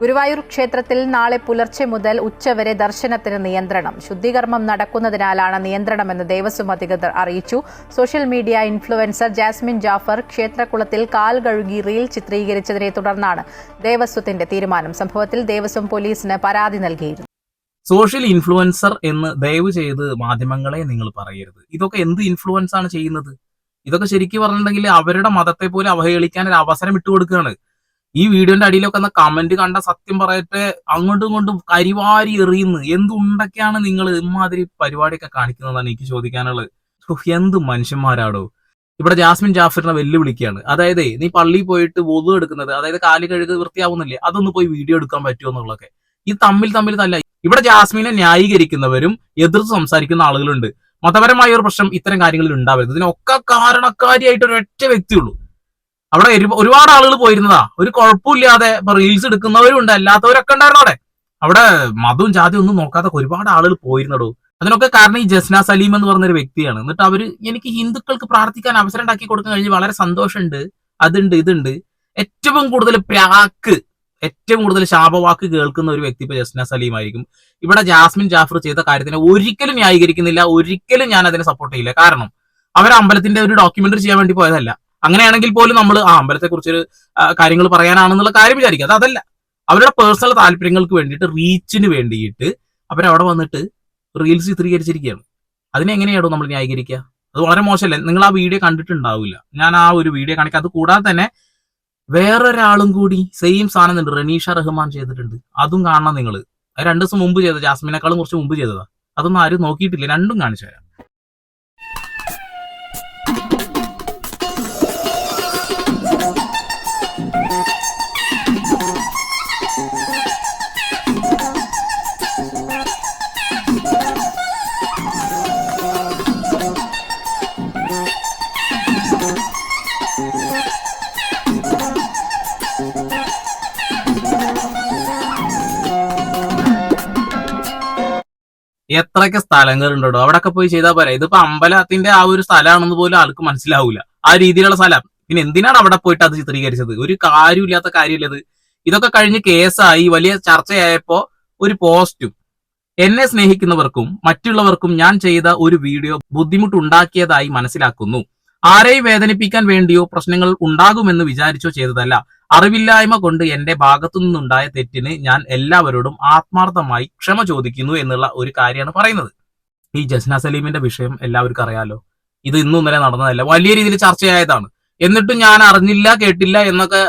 ഗുരുവായൂർ ക്ഷേത്രത്തിൽ നാളെ പുലർച്ചെ മുതൽ ഉച്ചവരെ ദർശനത്തിന് നിയന്ത്രണം. ശുദ്ധീകർമ്മം നടക്കുന്നതിനാലാണ് നിയന്ത്രണമെന്ന് ദേവസ്വം അധികൃതർ അറിയിച്ചു. Social media influencer Jasmin Jaffar ക്ഷേത്രകുളത്തിൽ കാൽ കഴുകി റീൽ ചിത്രീകരിച്ചതിനെ തുടർന്നാണ് ദേവസ്വത്തിന്റെ തീരുമാനം. സംഭവത്തിൽ ദേവസ്വം പോലീസിന് പരാതി നൽകിയിരുന്നു. സോഷ്യൽ ഇൻഫ്ലുവൻസർ എന്ന് ദയവ് ചെയ്ത് മാധ്യമങ്ങളെ നിങ്ങൾ പറയരുത്. ഇതൊക്കെ എന്ത് ഇൻഫ്ലുവൻസ് ആണ് ചെയ്യുന്നത്? ഇതൊക്കെ ശരിക്കും പറഞ്ഞിട്ടുണ്ടെങ്കിൽ അവരുടെ മതത്തെ പോലും അവഹേളിക്കാൻ ഒരു അവസരം ഇട്ടുകൊടുക്കുകയാണ്. ഈ വീഡിയോന്റെ അടിയിലൊക്കെ എന്ന കമന്റ് കണ്ട സത്യം പറയട്ടെ അങ്ങോട്ടും ഇങ്ങോട്ടും കരിവാരി എറിയുന്നു. എന്തുണ്ടൊക്കെയാണ് നിങ്ങൾ ഇമാതിരി പരിപാടിയൊക്കെ കാണിക്കുന്നതാണ് എനിക്ക് ചോദിക്കാനുള്ളത്. എന്ത് മനുഷ്യന്മാരാടോ. ഇവിടെ ജാസ്മിൻ ജാഫറിനെ വെല്ലുവിളിക്കുകയാണ്. അതായത് നീ പള്ളിയിൽ പോയിട്ട് വൊതു എടുക്കുന്നത് അതായത് കാലി കഴുകി വൃത്തിയാവുന്നില്ലേ അതൊന്ന് പോയി വീഡിയോ എടുക്കാൻ പറ്റുമോ എന്നുള്ളതൊക്കെ. ഈ തമ്മിൽ തമ്മിൽ തല്ല ഇവിടെ ജാസ്മിനെ ന്യായീകരിക്കുന്നവരും എതിർത്ത് സംസാരിക്കുന്ന ആളുകളുണ്ട്. മതപരമായ ഒരു പ്രശ്നം ഇത്തരം കാര്യങ്ങളിൽ ഉണ്ടാവരുത്. ഇതിനൊക്കെ കാരണക്കാരിയായിട്ട് ഒരൊറ്റ വ്യക്തിയുള്ളൂ. അവിടെ ഒരുപാട് ആളുകൾ പോയിരുന്നതാ. ഒരു കുഴപ്പമില്ലാതെ റീൽസ് എടുക്കുന്നവരും ഉണ്ട് അല്ലാത്തവരൊക്കെ ഉണ്ടായിരുന്നു അവിടെ. അവിടെ മതവും ജാതിയും ഒന്നും നോക്കാത്ത ഒരുപാട് ആളുകൾ പോയിരുന്നടോ. അതിനൊക്കെ കാരണം ഈ ജസ്ന സലീം എന്ന് പറഞ്ഞൊരു വ്യക്തിയാണ്. എന്നിട്ട് അവർ എനിക്ക് ഹിന്ദുക്കൾക്ക് പ്രാർത്ഥിക്കാൻ അവസരം ഉണ്ടാക്കി കൊടുക്കാൻ കഴിഞ്ഞ് വളരെ സന്തോഷമുണ്ട്. അതുണ്ട് ഇതുണ്ട്. ഏറ്റവും കൂടുതൽ പ്രാക്ക് ഏറ്റവും കൂടുതൽ ശാപവാക്ക് കേൾക്കുന്ന ഒരു വ്യക്തി ഇപ്പൊ ജസ്ന സലീം ആയിരിക്കും. ഇവിടെ ജാസ്മിൻ ജാഫർ ചെയ്ത കാര്യത്തിനെ ഒരിക്കലും ന്യായീകരിക്കുന്നില്ല. ഒരിക്കലും ഞാൻ അതിനെ സപ്പോർട്ട് ചെയ്യില്ല. കാരണം അവർ അമ്പലത്തിന്റെ ഒരു ഡോക്യുമെന്ററി ചെയ്യാൻ വേണ്ടി പോയതല്ല. അങ്ങനെയാണെങ്കിൽ പോലും നമ്മൾ ആ അമ്പലത്തെ കുറിച്ച് കാര്യങ്ങൾ പറയാനാണെന്നുള്ള കാര്യം വിചാരിക്കുക അത് അതല്ല. അവരുടെ പേഴ്സണൽ താല്പര്യങ്ങൾക്ക് വേണ്ടിയിട്ട് റീച്ചിന് വേണ്ടിയിട്ട് അവരവിടെ വന്നിട്ട് റീൽസ് ചിത്രീകരിച്ചിരിക്കുകയാണ്. അതിനെ എങ്ങനെയാണോ നമ്മൾ ന്യായീകരിക്കുക? അത് വളരെ മോശമല്ലേ? നിങ്ങൾ ആ വീഡിയോ കണ്ടിട്ടുണ്ടാവില്ല. ഞാൻ ആ ഒരു വീഡിയോ കാണിക്കാം അത് കൂടാതെ തന്നെ വേറൊരാളും കൂടി സെയിം സാധനം ഉണ്ട് റനീഷ റഹ്മാൻ ചെയ്തിട്ടുണ്ട്. അതും കാണണം നിങ്ങൾ രണ്ടു ദിവസം മുമ്പ് ചെയ്ത ജാസ്മിനേക്കാളും കുറച്ച് മുമ്പ് ചെയ്തതാ. അതൊന്നും ആരും നോക്കിയിട്ടില്ല. രണ്ടും കാണിച്ചു തരാം. എത്രയൊക്കെ സ്ഥലങ്ങൾ ഉണ്ടോ അവിടെയൊക്കെ പോയി ചെയ്താൽ പോരാ. ഇതിപ്പോ അമ്പലത്തിന്റെ ആ ഒരു സ്ഥലമാണെന്ന് പോലും ആൾക്ക് മനസ്സിലാവൂല. ആ രീതിയിലുള്ള സ്ഥലം. പിന്നെ എന്തിനാണ് അവിടെ പോയിട്ട് അത് ചിത്രീകരിച്ചത്? ഒരു കാര്യമില്ലാത്ത കാര്യമില്ലത് ഇതൊക്കെ കഴിഞ്ഞ് കേസായി വലിയ ചർച്ചയായപ്പോ ഒരു പോസ്റ്റും. എന്നെ സ്നേഹിക്കുന്നവർക്കും മറ്റുള്ളവർക്കും ഞാൻ ചെയ്ത ഒരു വീഡിയോ ബുദ്ധിമുട്ടുണ്ടാക്കിയതായി മനസ്സിലാക്കുന്നു. ആരെയും വേദനിപ്പിക്കാൻ വേണ്ടിയോ പ്രശ്നങ്ങൾ ഉണ്ടാകുമെന്ന് വിചാരിച്ചോ ചെയ്തതല്ല. അറിവില്ലായ്മ കൊണ്ട് എന്റെ ഭാഗത്തു നിന്നുണ്ടായ തെറ്റിന് ഞാൻ എല്ലാവരോടും ആത്മാർത്ഥമായി ക്ഷമ ചോദിക്കുന്നു എന്നുള്ള ഒരു കാര്യമാണ് പറയുന്നത്. ഈ ജസ്ന സലീമിന്റെ വിഷയം എല്ലാവർക്കും അറിയാലോ? ഇത് ഇന്നും ഇന്നലെ നടന്നതല്ല. വലിയ രീതിയിൽ ചർച്ചയായതാണ്. എന്നിട്ടും ഞാൻ അറിഞ്ഞില്ല കേട്ടില്ല എന്നൊക്കെ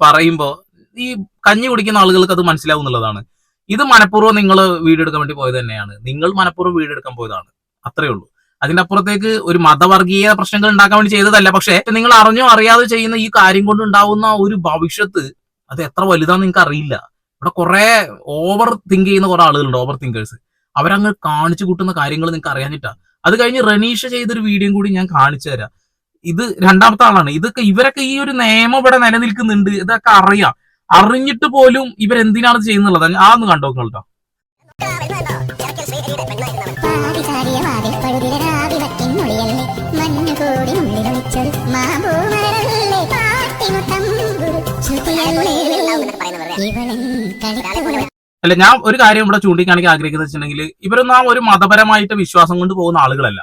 പറയുമ്പോ ഈ കഞ്ഞി കുടിക്കുന്ന ആളുകൾക്ക് അത് മനസ്സിലാവും എന്നുള്ളതാണ്. ഇത് മനഃപൂർവം നിങ്ങൾ വീടെടുക്കാൻ വേണ്ടി പോയത് തന്നെയാണ്. നിങ്ങൾ മനഃപൂർവം വീടെടുക്കാൻ പോയതാണ്. അത്രേ ഉള്ളൂ. അതിന്റെ അപ്പുറത്തേക്ക് ഒരു മതവർഗീയ പ്രശ്നങ്ങൾ ഉണ്ടാക്കാൻ വേണ്ടി ചെയ്തതല്ല. പക്ഷേ നിങ്ങൾ അറിഞ്ഞോ അറിയാതെ ചെയ്യുന്ന ഈ കാര്യം കൊണ്ട് ഉണ്ടാവുന്ന ഒരു ഭവിഷ്യത്ത് അത് എത്ര വലുതാന്ന് നിങ്ങൾക്ക് അറിയില്ല. ഇവിടെ കുറെ ഓവർ തിങ്ക് ചെയ്യുന്ന കുറെ ആളുകളുണ്ട് ഓവർ തിങ്കേഴ്സ് അവരങ്ങ് കാണിച്ചു കൂട്ടുന്ന കാര്യങ്ങൾ നിങ്ങൾക്ക് അറിയാനിട്ടാ അത് കഴിഞ്ഞ് റനീഷ ചെയ്തൊരു വീഡിയോ കൂടി ഞാൻ കാണിച്ചു തരാം. ഇത് രണ്ടാമത്തെ ആളാണ്. ഇതൊക്കെ ഇവരൊക്കെ ഈ ഒരു നിയമം ഇവിടെ നിലനിൽക്കുന്നുണ്ട്. ഇതൊക്കെ അറിയാം. അറിഞ്ഞിട്ട് പോലും ഇവരെന്തിനാണ് ചെയ്യുന്നുള്ളത് ആ ഒന്ന് കണ്ടോക്കണം കേട്ടോ അല്ല ഞാൻ ഒരു കാര്യം ഇവിടെ ചൂണ്ടിക്കാണിക്കാൻ ആഗ്രഹിക്കുന്നത് വെച്ചിട്ടുണ്ടെങ്കിൽ ഇവരൊന്നും ആ ഒരു മതപരമായിട്ട് വിശ്വാസം കൊണ്ട് പോകുന്ന ആളുകളല്ല.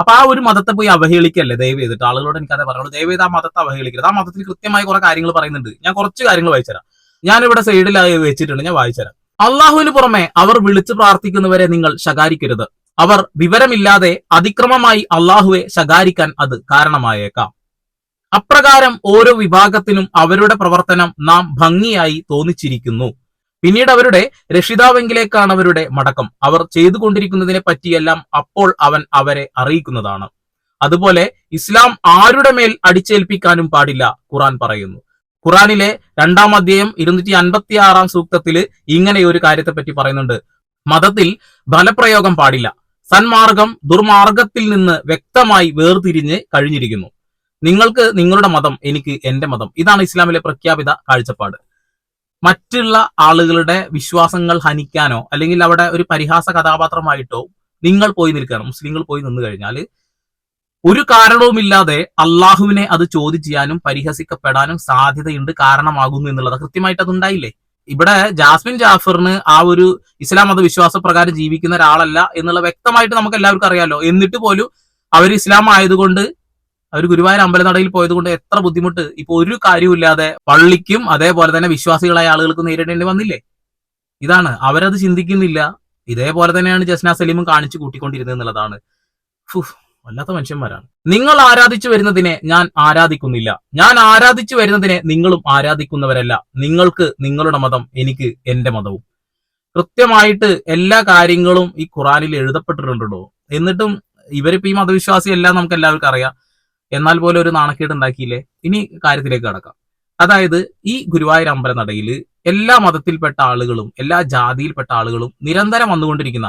അപ്പൊ ആ ഒരു മതത്തെ പോയി അവഹേളിക്കല്ലേ ദയവ് ചെയ്തിട്ട്? ആളുകളോട് എനിക്കത് പറയുള്ളൂ ദയവ് ചെയ്ത് ആ മതത്തെ അവഹേളിക്കരുത്. ആ മതത്തിൽ കൃത്യമായി കുറെ കാര്യങ്ങൾ പറയുന്നുണ്ട്. ഞാൻ കുറച്ച് കാര്യങ്ങൾ വായിച്ചുതരാം. ഞാനിവിടെ സൈഡിൽ വെച്ചിട്ടുണ്ട്. ഞാൻ വായിച്ചുതരാം. അള്ളാഹുവിന് പുറമെ അവർ വിളിച്ചു പ്രാർത്ഥിക്കുന്നവരെ നിങ്ങൾ ശകാരിക്കരുത്. അവർ വിവരമില്ലാതെ അതിക്രമമായി അള്ളാഹുവെ ശകാരിക്കാൻ അത് കാരണമായേക്കാം. അപ്രകാരം ഓരോ വിഭാഗത്തിനും അവരുടെ പ്രവർത്തനം നാം ഭംഗിയായി തോന്നിച്ചിരിക്കുന്നു. പിന്നീട് അവരുടെ രക്ഷിതാവെങ്കിലേക്കാണ് അവരുടെ മടക്കം. അവർ ചെയ്തുകൊണ്ടിരിക്കുന്നതിനെ പറ്റിയെല്ലാം അപ്പോൾ അവൻ അവരെ അറിയിക്കുന്നതാണ്. അതുപോലെ ഇസ്ലാം ആരുടെ മേൽ അടിച്ചേൽപ്പിക്കാനും പാടില്ല ഖുറാൻ പറയുന്നു. ഖുറാനിലെ രണ്ടാം അധ്യായം ഇരുന്നൂറ്റി അൻപത്തി ആറാം സൂക്തത്തിൽ ഇങ്ങനെ ഒരു കാര്യത്തെപ്പറ്റി പറയുന്നുണ്ട്. മതത്തിൽ ബലപ്രയോഗം പാടില്ല. സന്മാർഗം ദുർമാർഗത്തിൽ നിന്ന് വ്യക്തമായി വേർതിരിഞ്ഞ് കഴിഞ്ഞിരിക്കുന്നു. നിങ്ങൾക്ക് നിങ്ങളുടെ മതം എനിക്ക് എന്റെ മതം. ഇതാണ് ഇസ്ലാമിലെ പ്രഖ്യാപിത കാഴ്ചപ്പാട്. മറ്റുള്ള ആളുകളുടെ വിശ്വാസങ്ങൾ ഹനിക്കാനോ അല്ലെങ്കിൽ അവിടെ ഒരു പരിഹാസ കഥാപാത്രമായിട്ടോ നിങ്ങൾ പോയി നിൽക്കണം മുസ്ലിങ്ങൾ പോയി നിന്ന് കഴിഞ്ഞാൽ ഒരു കാരണവുമില്ലാതെ അള്ളാഹുവിനെ അത് ചോദ്യം ചെയ്യാനും പരിഹസിക്കപ്പെടാനും സാധ്യതയുണ്ട് കാരണമാകുന്നു എന്നുള്ളത് കൃത്യമായിട്ട് അതുണ്ടായില്ലേ? ഇവിടെ ജാസ്മിൻ ജാഫറിന് ആ ഒരു ഇസ്ലാം മത വിശ്വാസ പ്രകാരം ജീവിക്കുന്ന ഒരാളല്ല എന്നുള്ള വ്യക്തമായിട്ട് നമുക്ക് എല്ലാവർക്കും അറിയാലോ. എന്നിട്ട് പോലും അവർ ഇസ്ലാം ആയതുകൊണ്ട് അവർ ഗുരുവായൂർ അമ്പലനടയിൽ പോയത് കൊണ്ട് എത്ര ബുദ്ധിമുട്ട്. ഇപ്പൊ ഒരു കാര്യമില്ലാതെ പള്ളിക്കും അതേപോലെ തന്നെ വിശ്വാസികളായ ആളുകൾക്ക് നേരിടേണ്ടി വന്നില്ലേ? ഇതാണ്. അവരത് ചിന്തിക്കുന്നില്ല. ഇതേപോലെ തന്നെയാണ് ജസ്ന സലീമും കാണിച്ചു കൂട്ടിക്കൊണ്ടിരുന്നത് എന്നുള്ളതാണ്. വല്ലാത്ത മനുഷ്യന്മാരാണ്. നിങ്ങൾ ആരാധിച്ചു വരുന്നതിനെ ഞാൻ ആരാധിക്കുന്നില്ല. ഞാൻ ആരാധിച്ചു വരുന്നതിനെ നിങ്ങളും ആരാധിക്കുന്നവരല്ല. നിങ്ങൾക്ക് നിങ്ങളുടെ മതം എനിക്ക് എന്റെ മതവും. കൃത്യമായിട്ട് എല്ലാ കാര്യങ്ങളും ഈ ഖുറാനിൽ എഴുതപ്പെട്ടിട്ടുണ്ടോ എന്നിട്ടും ഇവരിപ്പോ ഈ മതവിശ്വാസി എല്ലാം നമുക്ക് എല്ലാവർക്കും അറിയാം. എന്നാൽ പോലെ ഒരു നാണക്കേട് ഉണ്ടാക്കിയില്ലേ? ഇനി കാര്യത്തിലേക്ക് കടക്കാം. അതായത് ഈ ഗുരുവായൂർ അമ്പലനടയിൽ എല്ലാ മതത്തിൽപ്പെട്ട ആളുകളും എല്ലാ ജാതിയിൽപ്പെട്ട ആളുകളും നിരന്തരം വന്നുകൊണ്ടിരിക്കുന്ന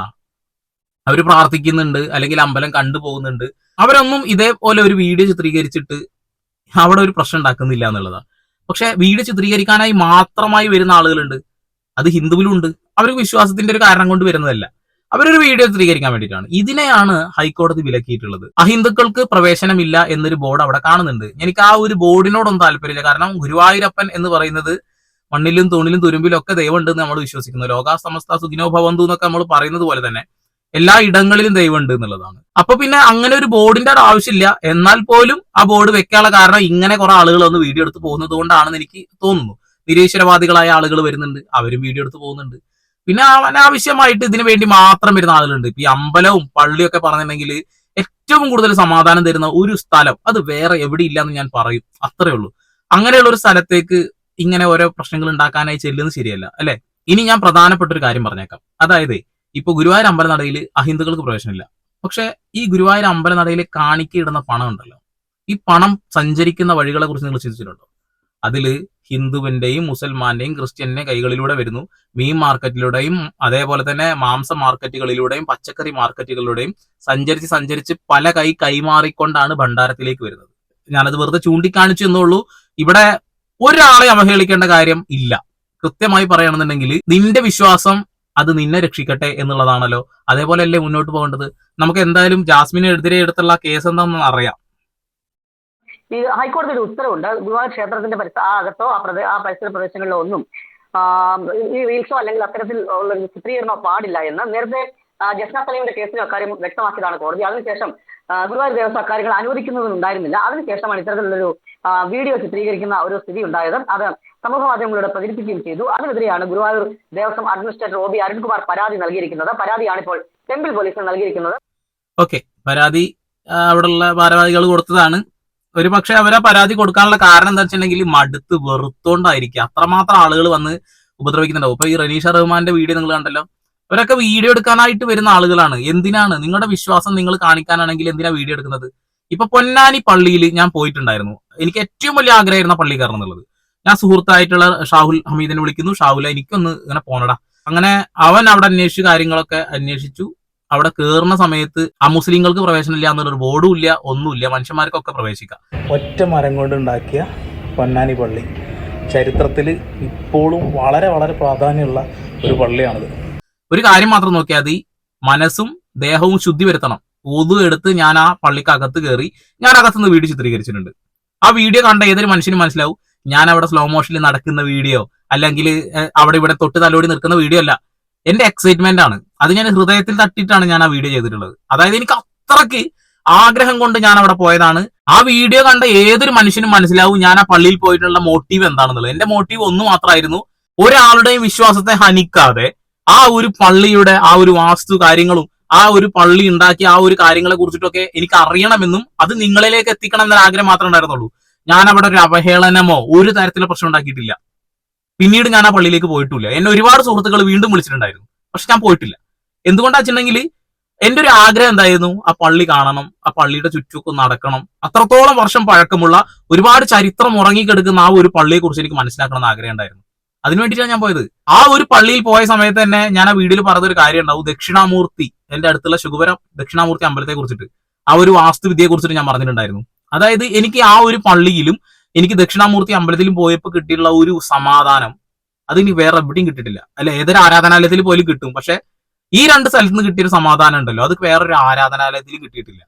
അവർ പ്രാർത്ഥിക്കുന്നുണ്ട് അല്ലെങ്കിൽ അമ്പലം കണ്ടുപോകുന്നുണ്ട് അവരൊന്നും ഇതേപോലെ ഒരു വീഡിയോ ചിത്രീകരിച്ചിട്ട് അവിടെ ഒരു പ്രശ്നം ഉണ്ടാക്കുന്നില്ല എന്നുള്ളതാണ്. പക്ഷെ വീഡിയോ ചിത്രീകരിക്കാനായി മാത്രമായി വരുന്ന ആളുകളുണ്ട്. അത് ഹിന്ദുവിലുണ്ട്. അവർക്ക് വിശ്വാസത്തിന്റെ ഒരു കാരണം കൊണ്ട് വരുന്നതല്ല. അവരൊരു വീഡിയോ ചിത്രീകരിക്കാൻ വേണ്ടിയിട്ടാണ്. ഇതിനെയാണ് ഹൈക്കോടതി വിലക്കിയിട്ടുള്ളത്. അഹിന്ദുക്കൾക്ക് പ്രവേശനമില്ല എന്നൊരു ബോർഡ് അവിടെ കാണുന്നുണ്ട്. എനിക്ക് ആ ഒരു ബോർഡിനോടൊന്നും താല്പര്യമില്ല. കാരണം ഗുരുവായൂരപ്പൻ എന്ന് പറയുന്നത് മണ്ണിലും തൂണിലും തുരുമ്പിലും ഒക്കെ ദൈവമുണ്ട് എന്ന് നമ്മൾ വിശ്വസിക്കുന്നു. ലോക സമസ്ത സുഖിനോ ഭവന്തു എന്നൊക്കെ നമ്മൾ പറയുന്നത് പോലെ തന്നെ എല്ലാ ഇടങ്ങളിലും ദൈവമുണ്ട് എന്നുള്ളതാണ്. അപ്പൊ പിന്നെ അങ്ങനെ ഒരു ബോർഡിന്റെ ആവശ്യമില്ല. എന്നാൽ പോലും ആ ബോർഡ് വെക്കാനുള്ള കാരണം ഇങ്ങനെ കുറെ ആളുകൾ ഒന്ന് വീഡിയോ എടുത്ത് പോകുന്നത് കൊണ്ടാണെന്ന് എനിക്ക് തോന്നുന്നു. നിരീശ്വരവാദികളായ ആളുകൾ വരുന്നുണ്ട്. അവരും വീഡിയോ എടുത്ത് പോകുന്നുണ്ട്. പിന്നെ അനാവശ്യമായിട്ട് ഇതിനു വേണ്ടി മാത്രം വരുന്ന ആളുകളുണ്ട്. ഈ അമ്പലവും പള്ളിയൊക്കെ പറഞ്ഞിട്ടുണ്ടെങ്കിൽ ഏറ്റവും കൂടുതൽ സമാധാനം തരുന്ന ഒരു സ്ഥലം അത് വേറെ എവിടെ ഇല്ല എന്ന് ഞാൻ പറയും. അത്രേ ഉള്ളൂ. അങ്ങനെയുള്ള ഒരു സ്ഥലത്തേക്ക് ഇങ്ങനെ ഓരോ പ്രശ്നങ്ങൾ ഉണ്ടാക്കാനായി ചെല്ലുന്നത് ശരിയല്ല അല്ലെ? ഇനി ഞാൻ പ്രധാനപ്പെട്ട ഒരു കാര്യം പറഞ്ഞേക്കാം. അതായത് ഇപ്പൊ ഗുരുവായൂർ അമ്പലനടയിൽ അഹിന്ദുക്കൾക്ക് പ്രവേശനമില്ല. പക്ഷെ ഈ ഗുരുവായൂർ അമ്പലനടയിൽ കാണിക്കയിടുന്ന പണം ഉണ്ടല്ലോ ഈ പണം സഞ്ചരിക്കുന്ന വഴികളെ കുറിച്ച് നിങ്ങൾ ചിന്തിച്ചിട്ടുണ്ടോ? അതിൽ ഹിന്ദുവിന്റെയും മുസൽമാന്റെയും ക്രിസ്ത്യന്റെയും കൈകളിലൂടെ വരുന്നു. മീൻ മാർക്കറ്റിലൂടെയും അതേപോലെ തന്നെ മാംസ മാർക്കറ്റുകളിലൂടെയും പച്ചക്കറി മാർക്കറ്റുകളിലൂടെയും സഞ്ചരിച്ച് സഞ്ചരിച്ച് പല കൈ കൈമാറിക്കൊണ്ടാണ് ഭണ്ഡാരത്തിലേക്ക് വരുന്നത്. ഞാനത് വെറുതെ ചൂണ്ടിക്കാണിച്ചു എന്നുള്ളൂ. ഇവിടെ ഒരാളെ അവഹേളിക്കേണ്ട കാര്യം ഇല്ല. കൃത്യമായി പറയണമെന്നുണ്ടെങ്കിൽ നിന്റെ വിശ്വാസം അത് നിന്നെ രക്ഷിക്കട്ടെ എന്നുള്ളതാണല്ലോ. അതേപോലെ അല്ലേ മുന്നോട്ട് പോകേണ്ടത്. നമുക്ക് എന്തായാലും ജാസ്മിനെതിരെ എടുത്തുള്ള കേസ് എന്താണെന്ന് അറിയാം. ഈ ഹൈക്കോടതിയുടെ ഉത്തരവുണ്ട്. ഗുരുവായൂർ ക്ഷേത്രത്തിന്റെ പരിസര ആ അകത്തോ ആ പ്രദേ ആ പരിസര പ്രദേശങ്ങളിലോ ഒന്നും ഈ റീൽസോ അല്ലെങ്കിൽ അത്തരത്തിൽ ഉള്ള ചിത്രീകരണമോ പാടില്ല എന്ന് നേരത്തെ ജസ്ന സലീമിന്റെ കേസിൽ അക്കാര്യം വ്യക്തമാക്കിയതാണ് കോടതി. അതിനുശേഷം ഗുരുവായൂർ ദേവസ്വം അക്കാര്യങ്ങൾ അനുവദിക്കുന്നതുണ്ടായിരുന്നില്ല അതിനുശേഷമാണ് ഇത്തരത്തിലുള്ളൊരു വീഡിയോ ചിത്രീകരിക്കുന്ന ഒരു സ്ഥിതി ഉണ്ടായത്. അത് സമൂഹ മാധ്യമങ്ങളിലൂടെ പ്രചരിപ്പിക്കുകയും ചെയ്തു. അതിനെതിരെയാണ് Guruvayur Devaswom administrator O B Arunkumar പരാതി നൽകിയിരിക്കുന്നത്. പരാതിയാണ് ഇപ്പോൾ ടെമ്പിൾ പോലീസിന് നൽകിയിരിക്കുന്നത്. ഓക്കെ. പരാതി അവിടെയുള്ള ഭാരവാഹികൾ കൊടുത്തതാണ്. ഒരു പക്ഷെ അവരെ പരാതി കൊടുക്കാനുള്ള കാരണം എന്താ വെച്ചിട്ടുണ്ടെങ്കിൽ മടുത്ത് വെറുത്തോണ്ടായിരിക്കും. അത്രമാത്രം ആളുകൾ വന്ന് ഉപദ്രവിക്കുന്നുണ്ടാവും ഇപ്പൊ ഈ റനീഷ റഹ്മാന്റെ വീഡിയോ നിങ്ങൾ കണ്ടല്ലോ. അവരൊക്കെ വീഡിയോ എടുക്കാനായിട്ട് വരുന്ന ആളുകളാണ്. എന്തിനാണ്? നിങ്ങളുടെ വിശ്വാസം നിങ്ങൾ കാണിക്കാനാണെങ്കിൽ എന്തിനാ വീഡിയോ എടുക്കുന്നത്? ഇപ്പൊ പൊന്നാനി പള്ളിയിൽ ഞാൻ പോയിട്ടുണ്ടായിരുന്നു. എനിക്ക് ഏറ്റവും വലിയ ആഗ്രഹമായിരുന്ന പള്ളി കയറണം എന്നുള്ളത്. ഞാൻ സുഹൃത്തായിട്ടുള്ള ഷാഹുൽ ഹമീദിനെ വിളിക്കുന്നു. ഷാഹുല എനിക്കൊന്ന് ഇങ്ങനെ പോണടാ. അങ്ങനെ അവൻ അവിടെ അന്വേഷിച്ചു കാര്യങ്ങളൊക്കെ അന്വേഷിച്ചു. അവിടെ കയറുന്ന സമയത്ത് ആ മുസ്ലിങ്ങൾക്ക് പ്രവേശനമില്ല എന്നുള്ളൊരു ബോർഡും ഇല്ല ഒന്നുമില്ല. മനുഷ്യന്മാർക്കൊക്കെ പ്രവേശിക്കാം. ഒറ്റ മരം കൊണ്ട് ഉണ്ടാക്കിയ പൊന്നാനി പള്ളി ചരിത്രത്തിൽ ഇപ്പോഴും വളരെ വളരെ പ്രാധാന്യമുള്ള ഒരു പള്ളിയാണിത്. ഒരു കാര്യം മാത്രം നോക്കിയാൽ മതി. മനസ്സും ദേഹവും ശുദ്ധി വരുത്തണം. ഊതു എടുത്ത് ഞാൻ ആ പള്ളിക്കകത്ത് കയറി ഞാൻ അകത്തുനിന്ന് വീഡിയോ ചിത്രീകരിച്ചിട്ടുണ്ട്. ആ വീഡിയോ കണ്ട ഏതൊരു മനുഷ്യനും മനസ്സിലാവും. ഞാൻ അവിടെ സ്ലോ മോഷനിൽ നടക്കുന്ന വീഡിയോ അല്ലെങ്കിൽ അവിടെ ഇവിടെ തൊട്ട് തലോടി നിൽക്കുന്ന വീഡിയോ അല്ല. എന്റെ എക്സൈറ്റ്മെന്റ് ആണ്. അത് ഞാൻ ഹൃദയത്തിൽ തട്ടിയിട്ടാണ് ഞാൻ ആ വീഡിയോ ചെയ്തിട്ടുള്ളത്. അതായത് എനിക്ക് അത്രയ്ക്ക് ആഗ്രഹം കൊണ്ട് ഞാൻ അവിടെ പോയതാണ്. ആ വീഡിയോ കണ്ട ഏതൊരു മനുഷ്യനും മനസ്സിലാവും ഞാൻ ആ പള്ളിയിൽ പോയിട്ടുള്ള മോട്ടീവ് എന്താണെന്നുള്ളത്. എന്റെ മോട്ടീവ് ഒന്ന് മാത്രമായിരുന്നു ഒരാളുടെയും വിശ്വാസത്തെ ഹനിക്കാതെ ആ ഒരു പള്ളിയുടെ ആ ഒരു വാസ്തു കാര്യങ്ങളും ആ ഒരു പള്ളി ഉണ്ടാക്കിയ ആ ഒരു കാര്യങ്ങളെ കുറിച്ചിട്ടൊക്കെ എനിക്ക് അറിയണമെന്നും അത് നിങ്ങളിലേക്ക് എത്തിക്കണം എന്നൊരു ആഗ്രഹം മാത്രമേ ഉണ്ടായിരുന്നുള്ളൂ. ഞാൻ അവിടെ ഒരു അവഹേളനമോ ഒരു തരത്തിലുള്ള പ്രശ്നം ഉണ്ടാക്കിയിട്ടില്ല. പിന്നീട് ഞാൻ ആ പള്ളിയിലേക്ക് പോയിട്ടില്ല. എന്നെ ഒരുപാട് സുഹൃത്തുക്കൾ വീണ്ടും വിളിച്ചിട്ടുണ്ടായിരുന്നു. പക്ഷെ ഞാൻ പോയിട്ടില്ല. എന്തുകൊണ്ടാ വെച്ചിട്ടുണ്ടെങ്കിൽ എന്റെ ഒരു ആഗ്രഹം എന്തായിരുന്നു? ആ പള്ളി കാണണം ആ പള്ളിയുടെ ചുറ്റുമൊക്കെ നടക്കണം. അത്രത്തോളം വർഷം പഴക്കമുള്ള ഒരുപാട് ചരിത്രം ഉറങ്ങിക്കെടുക്കുന്ന ആ ഒരു പള്ളിയെ കുറിച്ച് എനിക്ക് മനസ്സിലാക്കണം എന്ന് ആഗ്രഹം ഉണ്ടായിരുന്നു. അതിനു വേണ്ടിയിട്ടാണ് ഞാൻ പോയത്. ആ ഒരു പള്ളിയിൽ പോയ സമയത്ത് തന്നെ ഞാൻ ആ വീഡിയോയിൽ പറഞ്ഞ ഒരു കാര്യം ഉണ്ടാവും. ദക്ഷിണാമൂർത്തി എന്റെ അടുത്തുള്ള ശുഭരം ദക്ഷിണാമൂർത്തി അമ്പലത്തെ കുറിച്ചിട്ട് ആ ഒരു വാസ്തുവിദ്യയെ കുറിച്ചിട്ട് ഞാൻ പറഞ്ഞിട്ടുണ്ടായിരുന്നു. അതായത് എനിക്ക് ആ ഒരു പള്ളിയിലും എനിക്ക് ദക്ഷിണാമൂർത്തി അമ്പലത്തിൽ പോയപ്പോൾ കിട്ടിയിട്ടുള്ള ഒരു സമാധാനം അത് ഇനി വേറെ എവിടെയും കിട്ടിയിട്ടില്ല. അല്ല ഏതൊരു ആരാധനാലയത്തിൽ പോലും കിട്ടും. പക്ഷെ ഈ രണ്ട് സ്ഥലത്ത് നിന്ന് കിട്ടിയൊരു സമാധാനം ഉണ്ടല്ലോ. അത് വേറൊരു ആരാധനാലയത്തിലും കിട്ടിയിട്ടില്ല.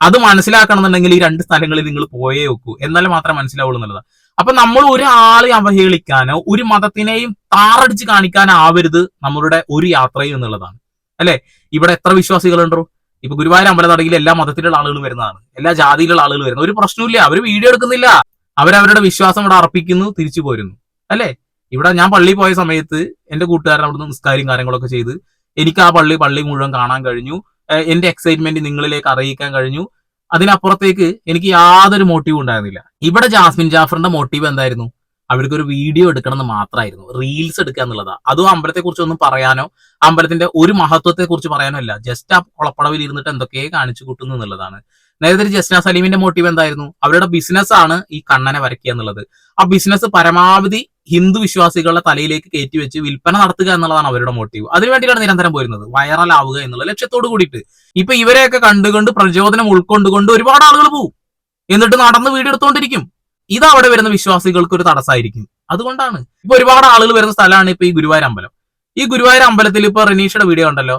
അത് മനസ്സിലാക്കണമെന്നുണ്ടെങ്കിൽ ഈ രണ്ട് സ്ഥലങ്ങളിൽ നിങ്ങൾ പോയേ വെക്കൂ എന്നാലും മാത്രമേ മനസ്സിലാവുള്ളൂ എന്നുള്ളതാണ് അപ്പൊ നമ്മൾ ഒരാളെ അവഹേളിക്കാനോ ഒരു മതത്തിനെയും താറടിച്ച് കാണിക്കാനാവരുത് നമ്മളുടെ ഒരു യാത്രയും എന്നുള്ളതാണ്. അല്ലെ ഇവിടെ എത്ര വിശ്വാസികളുണ്ടോ? ഇപ്പൊ ഗുരുവായൂർ അമ്പലം അമ്പലനടയിൽ എല്ലാ മതത്തിലുള്ള ആളുകൾ വരുന്നതാണ്. എല്ലാ ജാതിയിലുള്ള ആളുകൾ വരുന്നത് ഒരു പ്രശ്നമില്ല അവർ വീഡിയോ എടുക്കുന്നില്ല. അവരവരുടെ വിശ്വാസം ഇവിടെ അർപ്പിക്കുന്നു തിരിച്ചു പോരുന്നു. അല്ലേ? ഇവിടെ ഞാൻ പള്ളി പോയ സമയത്ത് എന്റെ കൂട്ടുകാരൻ അവിടുന്ന് നിസ്കാരം കാര്യങ്ങളൊക്കെ ചെയ്ത് എനിക്ക് ആ പള്ളി പള്ളി മുഴുവൻ കാണാൻ കഴിഞ്ഞു. എന്റെ എക്സൈറ്റ്മെന്റ് നിങ്ങളിലേക്ക് അറിയിക്കാൻ കഴിഞ്ഞു. അതിനപ്പുറത്തേക്ക് എനിക്ക് യാതൊരു മോട്ടീവ് ഉണ്ടായിരുന്നില്ല. ഇവിടെ ജാസ്മിൻ ജാഫറിന്റെ മോട്ടീവ് എന്തായിരുന്നു? അവർക്ക് ഒരു വീഡിയോ എടുക്കണം എന്ന് മാത്രമായിരുന്നു. റീൽസ് എടുക്കുക എന്നുള്ളതാ. അതും അമ്പലത്തെ കുറിച്ച് ഒന്നും പറയാനോ അമ്പലത്തിന്റെ ഒരു മഹത്വത്തെ കുറിച്ച് പറയാനോ അല്ല. ജസ്റ്റ് ആ കുളപ്പടവിൽ ഇരുന്നിട്ട് എന്തൊക്കെയോ കാണിച്ചു കൂട്ടുന്നു എന്നുള്ളതാണ്. നേരത്തെ ജസ്ന സലീമിന്റെ മോട്ടീവ് എന്തായിരുന്നു? അവരുടെ ബിസിനസ് ആണ് ഈ കണ്ണനെ വരയ്ക്കുക എന്നുള്ളത്. ആ ബിസിനസ് പരമാവധി ഹിന്ദു വിശ്വാസികളുടെ തലയിലേക്ക് കയറ്റി വെച്ച് വിൽപ്പന നടത്തുക എന്നുള്ളതാണ് അവരുടെ മോട്ടീവ് അതിനുവേണ്ടിയാണ് നിരന്തരം പോരുന്നത്. വൈറൽ ആവുക എന്നുള്ള ലക്ഷ്യത്തോട് കൂടിയിട്ട്. ഇപ്പൊ ഇവരെയൊക്കെ കണ്ടുകൊണ്ട് പ്രചോദനം ഉൾക്കൊണ്ടുകൊണ്ട് ഒരുപാട് ആളുകൾ പോവും. എന്നിട്ട് നടന്ന് വീഡിയോ എടുത്തുകൊണ്ടിരിക്കും ഇത് അവിടെ വരുന്ന വിശ്വാസികൾക്ക് ഒരു തടസ്സമായിരിക്കും അതുകൊണ്ടാണ്. ഇപ്പൊ ഒരുപാട് ആളുകൾ വരുന്ന സ്ഥലമാണ് ഇപ്പൊ ഈ ഗുരുവായൂർ അമ്പലം. ഈ ഗുരുവായൂർ അമ്പലത്തിൽ ഇപ്പൊ റിനീഷയുടെ വീഡിയോ ഉണ്ടല്ലോ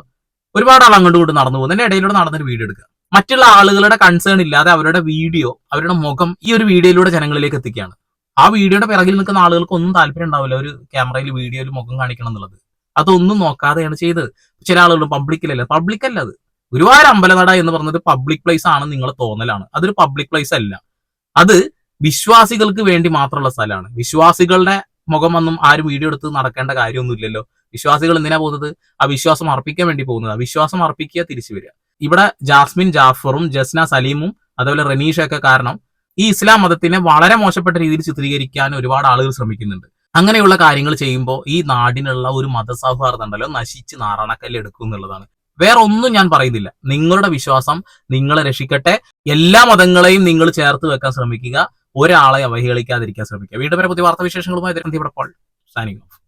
ഒരുപാട് ആൾ അങ്ങോട്ട് ഇങ്ങോട്ട് നടന്നു പോകുന്നു. അതിന്റെ ഇടയിലൂടെ നടന്നൊരു വീഡിയോ എടുക്കുക. മറ്റുള്ള ആളുകളുടെ കൺസേൺ ഇല്ലാതെ അവരുടെ വീഡിയോ അവരുടെ മുഖം ഈ ഒരു വീഡിയോയിലൂടെ ജനങ്ങളിലേക്ക് എത്തിക്കുകയാണ്. ആ വീഡിയോയുടെ പിറകിൽ നിൽക്കുന്ന ആളുകൾക്ക് ഒന്നും താല്പര്യം ഉണ്ടാവില്ല ഒരു ക്യാമറയിൽ വീഡിയോയിൽ മുഖം കാണിക്കണം എന്നുള്ളത്. അതൊന്നും നോക്കാതെയാണ് ചെയ്തത്. ചില ആളുകൾ പബ്ലിക്കിലല്ല പബ്ലിക് അല്ല. അത്. ഗുരുവായൂർ അമ്പലനട എന്ന് പറഞ്ഞത് പബ്ലിക് പ്ലേസ് ആണെന്ന് നിങ്ങൾ തോന്നലാണ്. അതൊരു പബ്ലിക് പ്ലേസ് അല്ല. അത് വിശ്വാസികൾക്ക് വേണ്ടി മാത്രമുള്ള സ്ഥലമാണ്. വിശ്വാസികളുടെ മുഖമൊന്നും ആരും വീഡിയോ എടുത്ത് നടക്കേണ്ട കാര്യമൊന്നുമില്ലല്ലോ. വിശ്വാസികൾ എന്തിനാ പോകുന്നത്? ആ വിശ്വാസം അർപ്പിക്കാൻ വേണ്ടി പോകുന്നത്. ആ വിശ്വാസം അർപ്പിക്കുക തിരിച്ചു വരിക. ഇവിടെ ജാസ്മിൻ ജാഫറും ജസ്ന സലീമും അതുപോലെ റനീഷൊക്കെ കാരണം ഈ ഇസ്ലാം മതത്തിനെ വളരെ മോശപ്പെട്ട രീതിയിൽ ചിത്രീകരിക്കാൻ ഒരുപാട് ആളുകൾ ശ്രമിക്കുന്നുണ്ട്. അങ്ങനെയുള്ള കാര്യങ്ങൾ ചെയ്യുമ്പോൾ ഈ നാടിനുള്ള ഒരു മതസൗഹാർദ്ദം ഉണ്ടല്ലോ നശിച്ച് നാറാണക്കല്ല് എടുക്കും എന്നുള്ളതാണ്. വേറെ ഒന്നും ഞാൻ പറയുന്നില്ല. നിങ്ങളുടെ വിശ്വാസം നിങ്ങളെ രക്ഷിക്കട്ടെ. എല്ലാ മതങ്ങളെയും നിങ്ങൾ ചേർത്ത് വെക്കാൻ ശ്രമിക്കുക. ഒരാളെ അവഹേളിക്കാതിരിക്കാൻ ശ്രമിക്കുക. വീണ്ടും വരെ പുതിയ വാർത്താ വിശേഷങ്ങളുമായി ഇവിടെ പോൾ സാനിങ് ഓഫ്